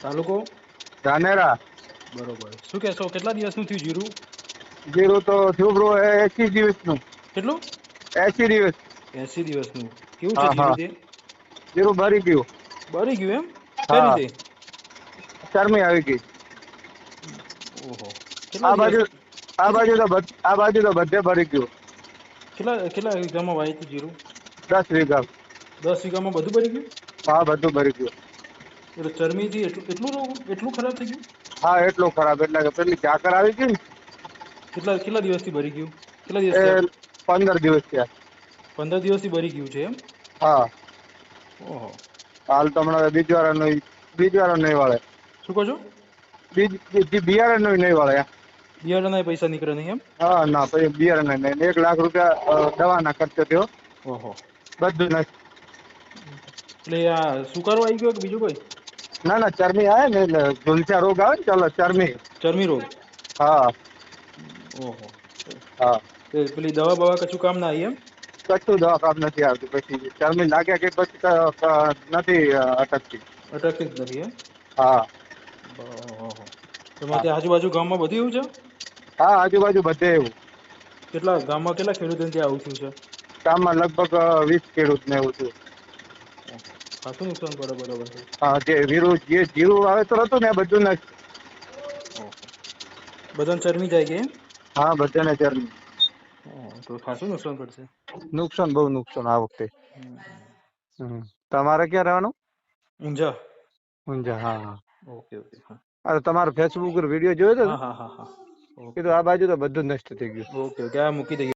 તાલુકો? ધાનેરા. બરોબર. શું કહેશો કેટલા દિવસનું થયું જીરું? જીરું તો થયું બ્રો એસી દિવસનું. કેટલું? એસી દિવસ. એસી દિવસનું. કેવું છે જીરું તે? જીરું ભરી ગયું. ભરી ગયું એમ? કઈ રીતે? ચરમી આવી ગઈ. ઓહો. આ બાજુ આ બાજુ તો આ બાજુ તો બધે ભરી ગયું. કેટલા કેટલા વીઘામાં વાવી હતી જીરું? દસ વીઘા. દસ વીઘામાં બધું ભરી ગયું? હા બધું ભરી ગયું. એટલે ચરમીથી એટલું એટલું એટલું ખરાબ થઈ ગયું? હા એટલું ખરાબ. એટલે કે પેલી ચાકર આવી ગઈ કેટલા કેટલા દિવસથી ભરી ગયું? કેટલા દિવસ પંદર દિવસ થયા. પંદર દિવસથી ભરી ગયું છે એમ? હા. ઓહો. હાલ તો હમણાં બીજ વાળાનું બીજ વાળા નહીં વાળે. શું કહો છો? બીજ બીજ- બિયારણ નહીં વાળે બિયારણના પૈસા નીકળે નહીં એમ? હા ના પછી બિયારણ નહીં એક લાખ રૂપિયા દવાના ખર્ચો થયો. ઓહો. બધું નથી એટલે આ સુકારો આવી ગયો કે બીજું કોઈ? ના ના ચરમી આવે ને ઝુલસા રોગ આવે ને ચાલો ચરમી ચરમી રોગ? હા. ઓહો. હા. પેલી દવા બવા કશું કામ ના આવી એમ? કશું દવા કામ નથી આવતી પછી ચરમી લાગે કે પછી નથી અટકતી. અટકતી જ નથી એમ? હા. તમારે ત્યાં આજુબાજુ ગામમાં બધું એવું છે? હા આજુબાજુ બધે એવું. કેટલા ગામમાં કેટલા ખેડૂતોને ત્યાં આવું થયું છે? ગામમાં લગભગ વીસ ખેડૂત ને એવું થયું. ખાસું નુકસાન પડે બરાબર છે? હા જે વીરું જે જીરું વાવેતર હતું ને બધું ને બધાને ચરમી જાય કે હા બધાને ચરમી તો ખાસું નુકસાન પડશે? નુકસાન બહુ નુકસાન આ વખતે. હમ. તમારે ક્યાં રહેવાનું? ઊંઝા. ઊંઝા હા હા. ઓકે ઓકે હા. અરે તમારો ફેસબુક પર વીડિયો જોયો તો હા હા હા. કીધું આ બાજુ તો બધું નષ્ટ થઈ ગયું. ઓકે ઓકે આ મૂકી દઈએ.